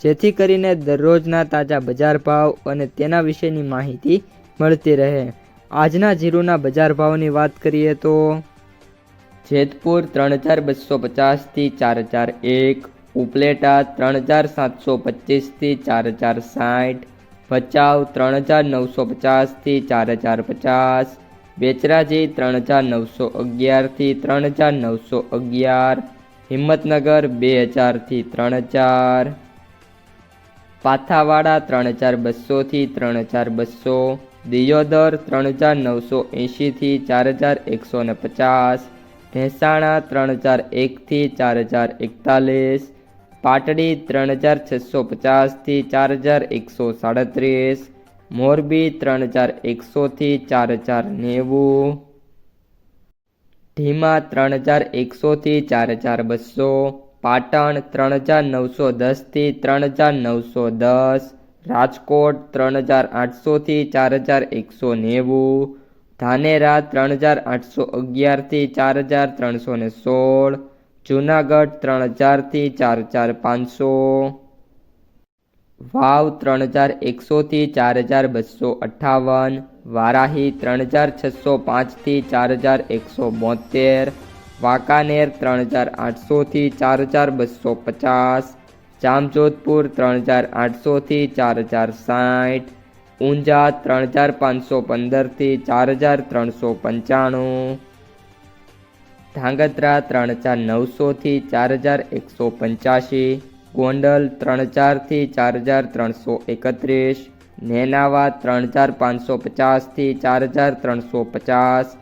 જેથી કરીને દરરોજના તાજા બજાર ભાવ અને તેના વિશેની માહિતી મળતી રહે. આજના જીરુના બજાર ભાવની વાત કરીએ તો જેતપુર ત્રણ હજાર બસો પચાસથી ચાર હજાર એક, ઉપલેટા ત્રણ હજાર સાતસો પચીસથી ચાર હજાર સાઠ, ભચાઉ ત્રણ હજાર નવસો પચાસથી ચાર હજાર પચાસ બેચરાજી ત્રણ હજાર નવસો અગિયારથી ત્રણ હજાર નવસો અગિયાર, હિંમતનગર બે હજારથી ત્રણ હજાર પાથાવાડા ત્રણ હજાર બસોથી ત્રણ હજાર બસો, દિયોદર ત્રણ હજાર નવસો એંશીથી ચાર હજાર એકસો ને પચાસ, ભેંસાણા ત્રણ હજાર એકથી ચાર હજાર એકતાલીસ, પાટડી ત્રણ હજાર છસો પચાસથી ચાર હજાર એકસો સાડત્રીસ, મોરબી ત્રણ હજાર એકસોથી ચાર હજાર નેવું, ઢીમા ત્રણ હજાર એકસોથી ચાર હજાર બસો પાટણ ત્રણ હજાર નવસો દસથી ત્રણ હજાર નવસો દસ, રાજકોટ ત્રણ હજાર આઠસોથી ચાર હજાર એકસો નેવું, ધાનેરા ત્રણ હજાર આઠસો અગિયારથી ચાર હજાર ત્રણસો ને સોળ, જુનાગઢ ત્રણ હજારથી ચાર હજાર પાંચસો, વાવ ત્રણ હજાર એકસોથી ચાર હજાર બસો અઠ્ઠાવન, વારાહી ત્રણ હજાર છસો પાંચથી ચાર હજાર એકસો બોતેર વાંકાનેર ત્રણ હજાર આઠસોથી ચાર હજાર બસો પચાસ, જામજોધપુર ત્રણ હજાર આઠસોથી ચાર હજાર સાઠ, ઊંઝા ત્રણ હજાર પાંચસો પંદરથી ચાર હજાર ત્રણસો પંચાણું, ધાંગધ્રા ત્રણ હજાર નવસોથી ચાર હજાર એકસો પંચ્યાસી, ગોંડલ ત્રણ હજારથી ચાર હજાર ત્રણસો એકત્રીસ, નેનાવા ત્રણ હજાર પાંચસો પચાસથી ચાર હજાર ત્રણસો પચાસ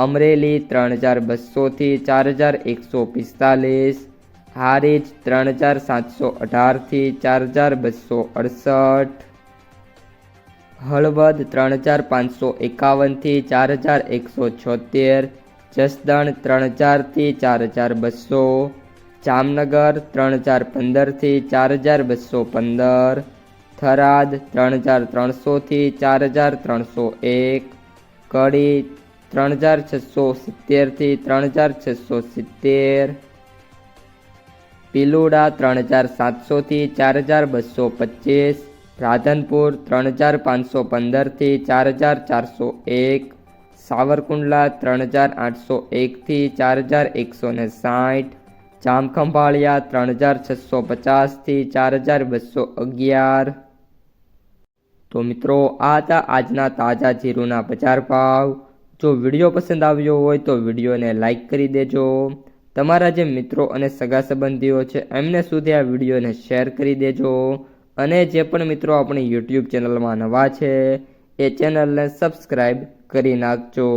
અમરેલી ત્રણ હજાર બસોથી ચાર હજાર એકસો પિસ્તાલીસ, હારીજ ત્રણ હજાર સાતસો અઢારથી ચાર હજાર બસો અડસઠ, હળવદ ત્રણ હજાર પાંચસો એકાવનથી ચાર હજાર એકસો છોતેર, જસદણ ત્રણ હજારથી ચાર હજાર બસો જામનગર ત્રણ હજાર પંદરથી ચાર હજાર બસો પંદર, થરાદ ત્રણ હજાર ત્રણસોથી ચાર હજાર ત્રણસો એક, કડી ત્રણ હજાર છસો સિત્તેરથી ત્રણ હજાર છસો સિત્તેર. પિલુડા ત્રણ હજાર સાતસોથી ચાર હજાર બસો પચીસ. રાધનપુર ત્રણ હજાર પાંચસો પંદરથી ચાર હજાર ચારસો એક. સાવરકુંડલા ત્રણ હજાર આઠસો એકથી ચાર હજાર એકસો ને સાઠ. જામખંભાળિયા ત્રણ હજાર છસો પચાસથી ચાર હજાર બસો અગિયાર. તો મિત્રો, આ હતા આજના તાજા જીરુના બજાર ભાવ. જો વીડિયો પસંદ આવ્યો હોય તો વિડીયોને લાઈક કરી દેજો. તમારા જે મિત્રો અને સગા સંબંધીઓ છે, એમને સુધી આ વિડીયોને શેર કરી દેજો. અને જે પણ મિત્રો આપણી યુટ્યુબ ચેનલમાં નવા છે, એ ચેનલને સબસ્ક્રાઈબ કરી નાખજો.